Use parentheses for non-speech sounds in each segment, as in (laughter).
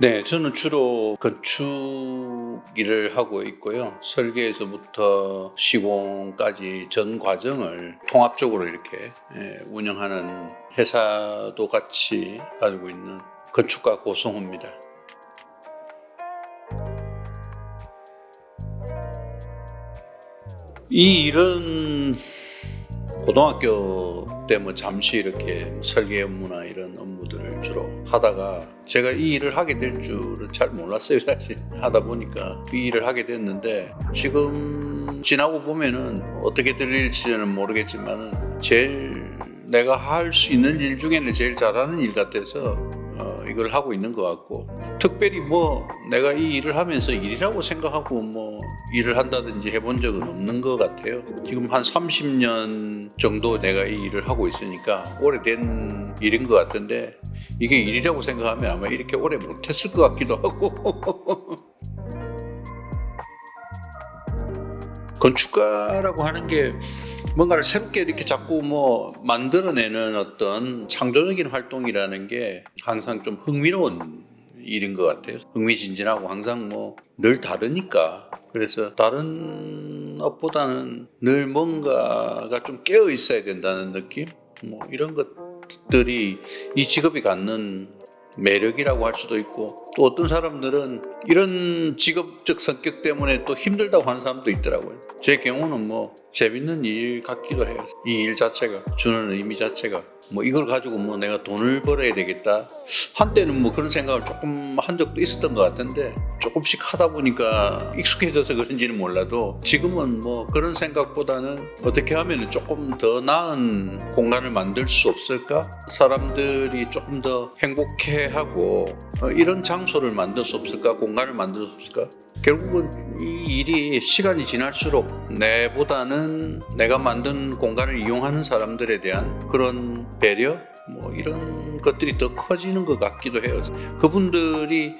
네, 저는 주로 건축 일을 하고 있고요. 설계에서부터 시공까지 전 과정을 통합적으로 이렇게 예, 운영하는 회사도 같이 가지고 있는 건축가 고성호입니다. 이 일은 고등학교 때 뭐 잠시 이렇게 설계 업무나 이런 업무들을 주로 하다가 제가 이 일을 하게 될 줄은 잘 몰랐어요 (laughs) 사실. 하다 보니까 이 일을 하게 됐는데 지금 지나고 보면은 어떻게 들릴지는 모르겠지만은 제일 내가 할 수 있는 일 중에는 제일 잘하는 일 같아서 어, 이걸 하고 있는 것 같고 특별히 뭐 내가 이 일을 하면서 일이라고 생각하고 뭐 일을 한다든지 해본 적은 없는 것 같아요. 지금 한 30년 정도 내가 이 일을 하고 있으니까 오래된 일인 것 같은데 이게 일이라고 생각하면 아마 이렇게 오래 못했을 것 같기도 하고 (laughs) 건축가라고 하는 게 뭔가를 새롭게 이렇게 자꾸 뭐 만들어내는 어떤 창조적인 활동이라는 게 항상 좀 흥미로운 일인 것 같아요. 흥미진진하고 항상 뭐 늘 다르니까. 그래서 다른 업보다는 늘 뭔가가 좀 깨어 있어야 된다는 느낌? 뭐 이런 것들이 이 직업이 갖는 매력이라고 할 수도 있고 또 어떤 사람들은 이런 직업적 성격 때문에 또 힘들다고 하는 사람도 있더라고요. 제 경우는 뭐 재밌는 일 같기도 해요. 이 일 자체가 주는 의미 자체가 뭐 이걸 가지고 뭐 내가 돈을 벌어야 되겠다. 한때는 뭐 그런 생각을 조금 한 적도 있었던 것 같은데 조금씩 하다 보니까 익숙해져서 그런지는 몰라도 지금은 뭐 그런 생각보다는 어떻게 하면 조금 더 나은 공간을 만들 수 없을까? 사람들이 조금 더 행복해하고 어, 이런 장소를 만들 수 없을까? 공간을 만들 수 없을까? 결국은 이 일이 시간이 지날수록 내보다는 내가 만든 공간을 이용하는 사람들에 대한 그런 배려 뭐 이런 것들이 더 커지는 것 같기도 해요. 그분들이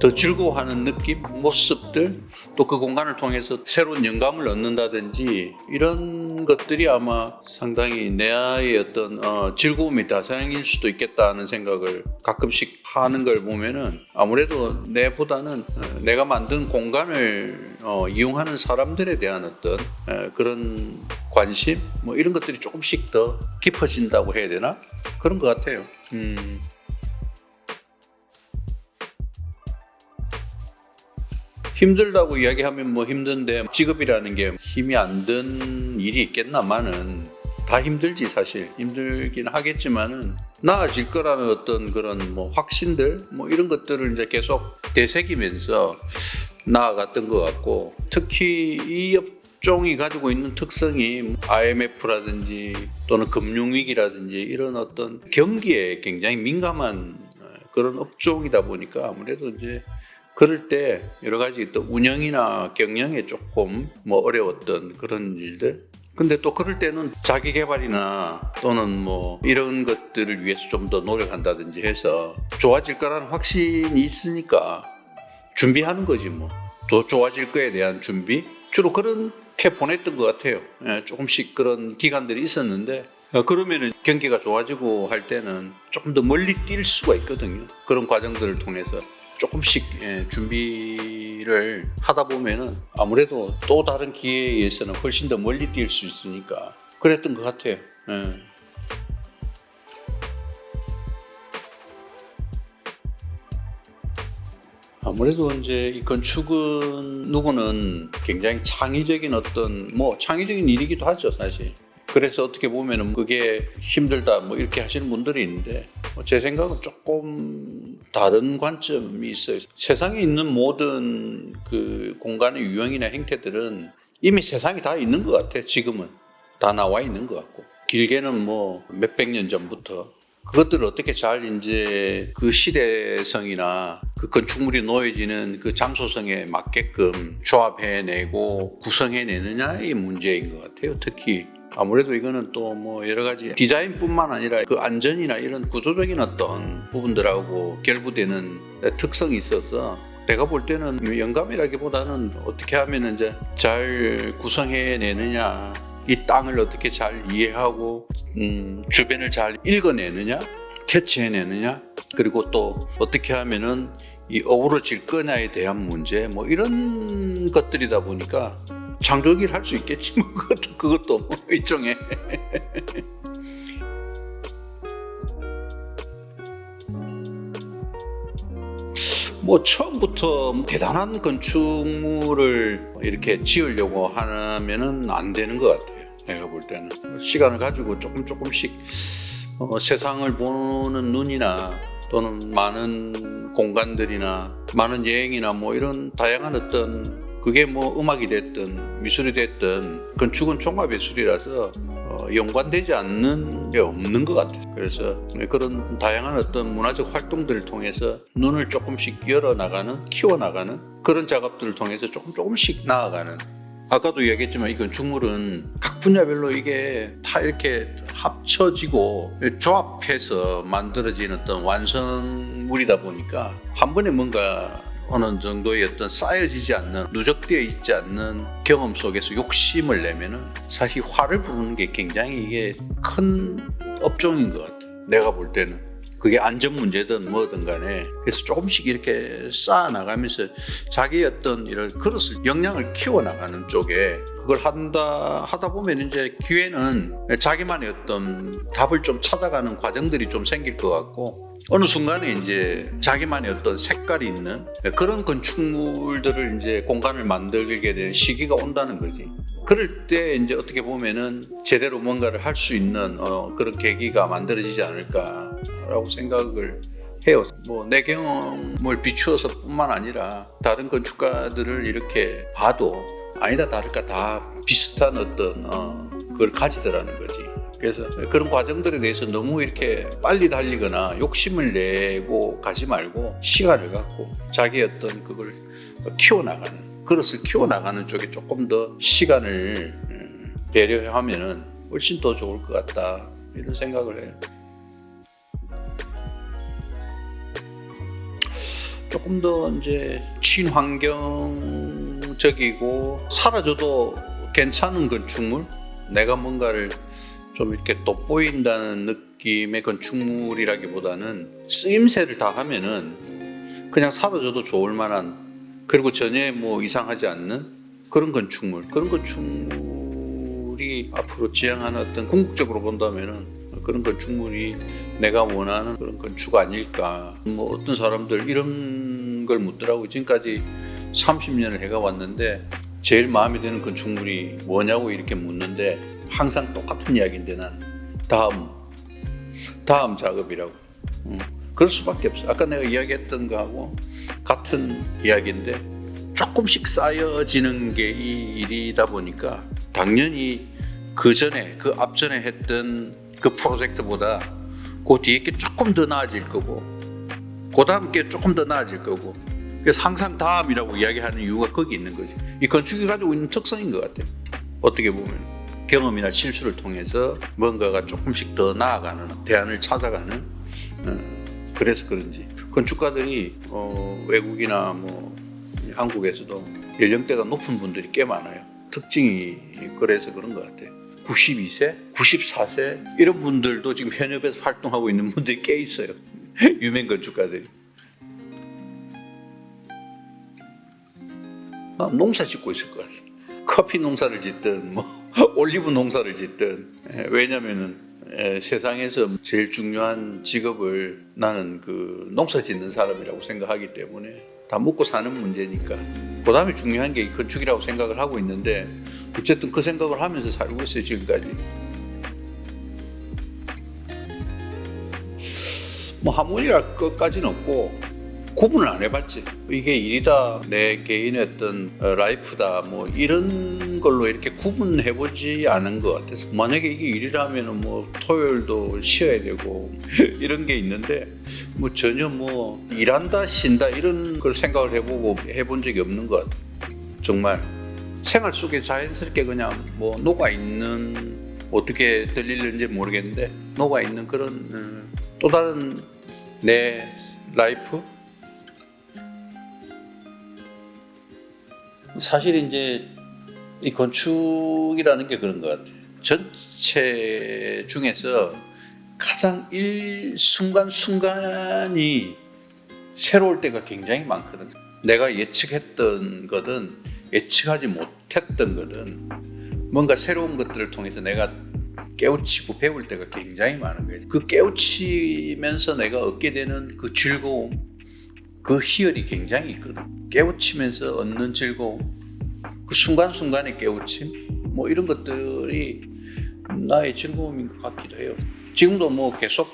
더 즐거워하는 느낌, 모습들, 또 그 공간을 통해서 새로운 영감을 얻는다든지 이런 것들이 아마 상당히 내 아이의 어떤 어, 즐거움이 다상일 수도 있겠다 하는 생각을 가끔씩 하는 걸 보면은 아무래도 내보다는 어, 내가 만든 공간을 어, 이용하는 사람들에 대한 어떤 어, 그런 관심 뭐 이런 것들이 조금씩 더 깊어진다고 해야 되나 그런 것 같아요. 음. 힘들다고 이야기하면 뭐 힘든데 직업이라는 게 힘이 안 든 일이 있겠나마는 다 힘들지 사실 힘들긴 하겠지만은 나아질 거라는 어떤 그런 뭐 확신들 뭐 이런 것들을 이제 계속 되새기면서 나아갔던 것 같고 특히 이 업종이 가지고 있는 특성이 IMF라든지 또는 금융위기라든지 이런 어떤 경기에 굉장히 민감한 어, 그런 업종이다 보니까 아무래도 이제 그럴 때 여러 가지 또 운영이나 경영에 조금 뭐 어려웠던 그런 일들 근데 또 그럴 때는 자기 개발이나 또는 뭐 이런 것들을 위해서 좀 더 노력한다든지 해서 좋아질 거라는 확신이 있으니까 준비하는 거지 뭐. 더 좋아질 거에 대한 준비? 주로 그렇게 보냈던 것 같아요. 예, 조금씩 그런 기간들이 있었는데 어, 그러면은 경기가 좋아지고 할 때는 조금 더 멀리 뛸 수가 있거든요. 그런 과정들을 통해서 조금씩 예, 준비 를 하다 보면은 아무래도 또 다른 기회에 의해서는 훨씬 더 멀리 뛸 수 있으니까 그랬던 것 같아요. 예. 아무래도 이제 이 건축은 누구는 굉장히 창의적인 어떤 뭐 창의적인 일이기도 하죠 사실. 그래서 어떻게 보면은 그게 힘들다 뭐 이렇게 하시는 분들이 있는데 뭐제 생각은 조금 다른 관점이 있어요. 세상에 있는 모든 그 공간의 유형이나 형태들은 이미 세상에 다 있는 것 같아. 지금은 다 나와 있는 것 같고 길게는 뭐 몇백 년 전부터 그것들을 어떻게 잘 이제 그 시대성이나 그 건축물이 놓여지는 그 장소성에 맞게끔 조합해내고 구성해내느냐의 문제인 것 같아요. 특히 아무래도 이거는 또 뭐 여러 가지 디자인뿐만 아니라 그 안전이나 이런 구조적인 어떤 부분들하고 결부되는 특성이 있어서 내가 볼 때는 영감이라기보다는 어떻게 하면 이제 잘 구성해내느냐 이 땅을 어떻게 잘 이해하고 음, 주변을 잘 읽어내느냐 캐치해내느냐 그리고 또 어떻게 하면은 이 어우러질 거냐에 대한 문제 뭐 이런 것들이다 보니까 창조기를 할수 있겠지 뭐. (laughs) 그것도 그것도. 뭐 (laughs) 일종의. (laughs) 뭐 처음부터 대단한 건축물을 이렇게 지으려고 하면은 안 되는 것 같아요. 내가 볼 때는. 시간을 가지고 조금 조금씩 어, 세상을 보는 눈이나 또는 많은 공간들이나 많은 여행이나 뭐 이런 다양한 어떤 그게 뭐 음악이 됐든 미술이 됐든 건축은 종합예술이라서 어, 연관되지 않는 게 없는 것 같아요. 그래서 그런 다양한 어떤 문화적 활동들을 통해서 눈을 조금씩 열어 나가는, 키워 나가는 그런 작업들을 통해서 조금 조금씩 나아가는. 아까도 이야기했지만 이 건축물은 각 분야별로 이게 다 이렇게 합쳐지고 조합해서 만들어진 어떤 완성물이다 보니까 한 번에 뭔가 어느 정도의 어떤 쌓여지지 않는 누적되어 있지 않는 경험 속에서 욕심을 내면은 사실 화를 부르는 게 굉장히 이게 큰 업종인 것 같아요. 내가 볼 때는 그게 안전 문제든 뭐든 간에 그래서 조금씩 이렇게 쌓아 나가면서 자기 어떤 이런 그릇을 역량을 키워 나가는 쪽에 그걸 한다 하다 보면 이제 기회는 자기만의 어떤 답을 좀 찾아가는 과정들이 좀 생길 것 같고 어느 순간에 이제 자기만의 어떤 색깔이 있는 그런 건축물들을 이제 공간을 만들게 되는 시기가 온다는 거지. 그럴 때 이제 어떻게 보면은 제대로 뭔가를 할 수 있는 어, 그런 계기가 만들어지지 않을까라고 생각을 해요. 뭐 내 경험을 비추어서 뿐만 아니라 다른 건축가들을 이렇게 봐도 아니다 다를까 다 비슷한 어떤 어, 그걸 가지더라는 거지. 그래서 그런 과정들에 대해서 너무 이렇게 빨리 달리거나 욕심을 내고 가지 말고 시간을 갖고 자기 어떤 그걸 키워나가는 그릇을 키워나가는 쪽에 조금 더 시간을 음, 배려하면은 훨씬 더 좋을 것 같다 이런 생각을 해요. 조금 더 이제 친환경적이고 사라져도 괜찮은 건축물 내가 뭔가를 좀 이렇게 돋보인다는 느낌의 건축물이라기보다는 쓰임새를 다 하면은 그냥 사라져도 좋을 만한 그리고 전혀 뭐 이상하지 않는 그런 건축물 그런 건축물이 앞으로 지향하는 어떤 궁극적으로 본다면은 그런 건축물이 내가 원하는 그런 건축 아닐까. 뭐 어떤 사람들 이런 걸 묻더라고. 지금까지 30년을 해가 왔는데 제일 마음에 드는 건축물이 뭐냐고 이렇게 묻는데 항상 똑같은 이야기인데 난 다음 다음 작업이라고. 음, 그럴 수밖에 없어. 아까 내가 이야기했던 거하고 같은 이야기인데 조금씩 쌓여지는 게 이 일이다 보니까 당연히 그 전에 그 앞전에 했던 그 프로젝트보다 그 뒤에 게 조금 더 나아질 거고 그 다음 게 조금 더 나아질 거고 그래서 항상 다음이라고 이야기하는 이유가 거기 있는 거지. 이 건축이 가지고 있는 특성인 것 같아요. 어떻게 보면 경험이나 실수를 통해서 뭔가가 조금씩 더 나아가는 대안을 찾아가는 어, 그래서 그런지 건축가들이 어, 외국이나 뭐 한국에서도 연령대가 높은 분들이 꽤 많아요. 특징이 그래서 그런 것 같아요. 92세, 94세 이런 분들도 지금 현업에서 활동하고 있는 분들이 꽤 있어요. (laughs) 유명 건축가들이. 농사 짓고 있을 것 같아. 커피 농사를 짓든 뭐 (laughs) 올리브 농사를 짓든 예, 왜냐면은 예, 세상에서 제일 중요한 직업을 나는 그 농사 짓는 사람이라고 생각하기 때문에 다 먹고 사는 문제니까 그 다음에 중요한 게 건축이라고 생각을 하고 있는데 어쨌든 그 생각을 하면서 살고 있어요 지금까지 뭐 하모니랄 것까지는 없고 구분을 안 해봤지. 이게 일이다, 내 개인의 어떤 어, 라이프다, 뭐 이런 걸로 이렇게 구분해보지 않은 것 같아서. 만약에 이게 일이라면 뭐 토요일도 쉬어야 되고 (laughs) 이런 게 있는데 뭐 전혀 뭐 일한다, 쉰다 이런 걸 생각을 해보고 해본 적이 없는 것 같아. 정말 생활 속에 자연스럽게 그냥 뭐 녹아 있는 어떻게 들리는지 모르겠는데 녹아 있는 그런 음, 또 다른 내 라이프 사실 이제 이 건축이라는 게 그런 것 같아요. 전체 중에서 가장 일 순간 순간이 새로울 때가 굉장히 많거든. 내가 예측했던 거든 예측하지 못했던 거든 뭔가 새로운 것들을 통해서 내가 깨우치고 배울 때가 굉장히 많은 거예요. 그 깨우치면서 내가 얻게 되는 그 즐거움, 그 희열이 굉장히 있거든. 깨우치면서 얻는 즐거움, 그 순간순간의 깨우침, 뭐 이런 것들이 나의 즐거움인 것 같기도 해요. 지금도 뭐 계속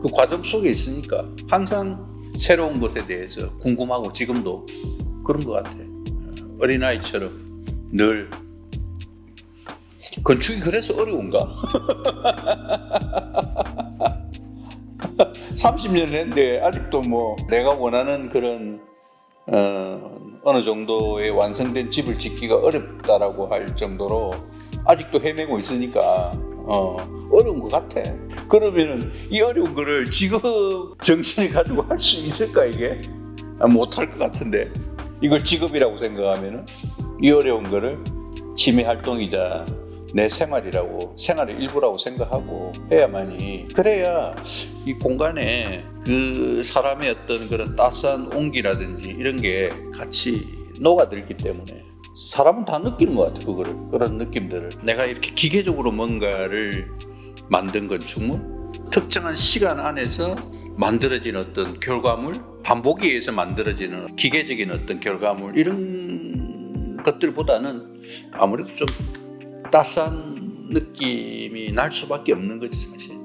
그 과정 속에 있으니까 항상 새로운 것에 대해서 궁금하고 지금도 그런 것 같아. 어린아이처럼 늘 건축이 그래서 어려운가? (laughs) 30년을 했는데 아직도 뭐 내가 원하는 그런 어, 어느 정도의 완성된 집을 짓기가 어렵다라고 할 정도로 아직도 헤매고 있으니까 어, 어려운 것 같아. 그러면은 이 어려운 거를 직업 정신을 가지고 할 수 있을까 이게? 아, 못할 것 같은데 이걸 직업이라고 생각하면은 이 어려운 거를 취미 활동이자 내 생활이라고 생활의 일부라고 생각하고 해야만이. 그래야 이 공간에 그 사람의 어떤 그런 따스한 온기라든지 이런 게 같이 녹아들기 때문에 사람은 다 느끼는 것 같아 그거를. 그런 느낌들을. 내가 이렇게 기계적으로 뭔가를 만든 건축물 특정한 시간 안에서 만들어진 어떤 결과물 반복에 의해서 만들어지는 기계적인 어떤 결과물 이런 것들보다는 아무래도 좀 따스한 느낌이 날 수밖에 없는 거지 사실.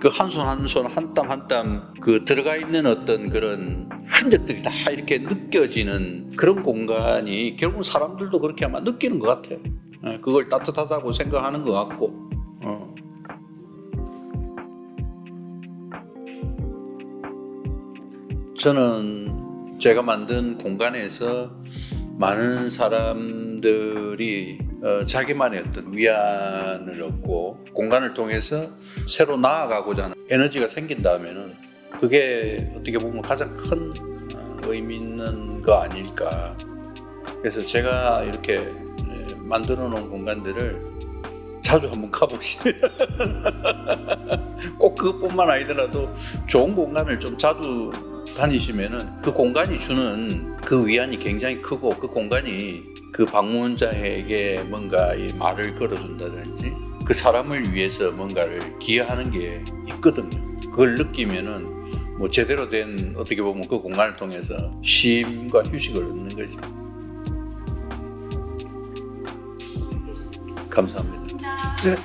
그 한 손 한 손 한 땀 한 땀 그 들어가 있는 어떤 그런 흔적들이 다 이렇게 느껴지는 그런 공간이 결국 사람들도 그렇게 아마 느끼는 것 같아. 요 그걸 따뜻하다고 생각하는 것 같고. 어. 저는 제가 만든 공간에서 많은 사람들이 어, 자기만의 어떤 위안을 얻고 공간을 통해서 새로 나아가고자 하는 에너지가 생긴다면은 그게 어떻게 보면 가장 큰 어, 의미 있는 거 아닐까. 그래서 제가 이렇게 에, 만들어 놓은 공간들을 자주 한번 가보시면 (laughs) 꼭 그것뿐만 아니더라도 좋은 공간을 좀 자주 다니시면은 그 공간이 주는 그 위안이 굉장히 크고 그 공간이 그 방문자에게 뭔가 이 말을 걸어준다든지 그 사람을 위해서 뭔가를 기여하는 게 있거든요. 그걸 느끼면은 뭐 제대로 된 어떻게 보면 그 공간을 통해서 쉼과 휴식을 얻는 거지. 감사합니다. (laughs)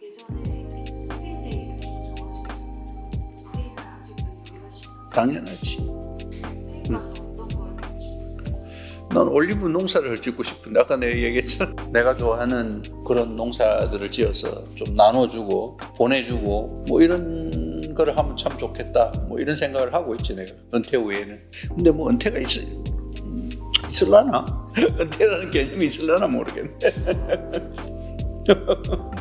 예전에 스페인에 정하셨잖아요. 스페인은 아직도 유명하신가요? 당연하지. 난 올리브 농사를 짓고 싶은데 아까 내가 얘기했잖아. (laughs) 내가 좋아하는 그런 농사들을 지어서 좀 나눠주고 보내주고 뭐 이런 거를 하면 참 좋겠다. 뭐 이런 생각을 하고 있지 내가. 은퇴 후에는. 근데 뭐 은퇴가 있, 음, 있을라나? (laughs) 은퇴라는 개념이 있을라나 모르겠네 (laughs)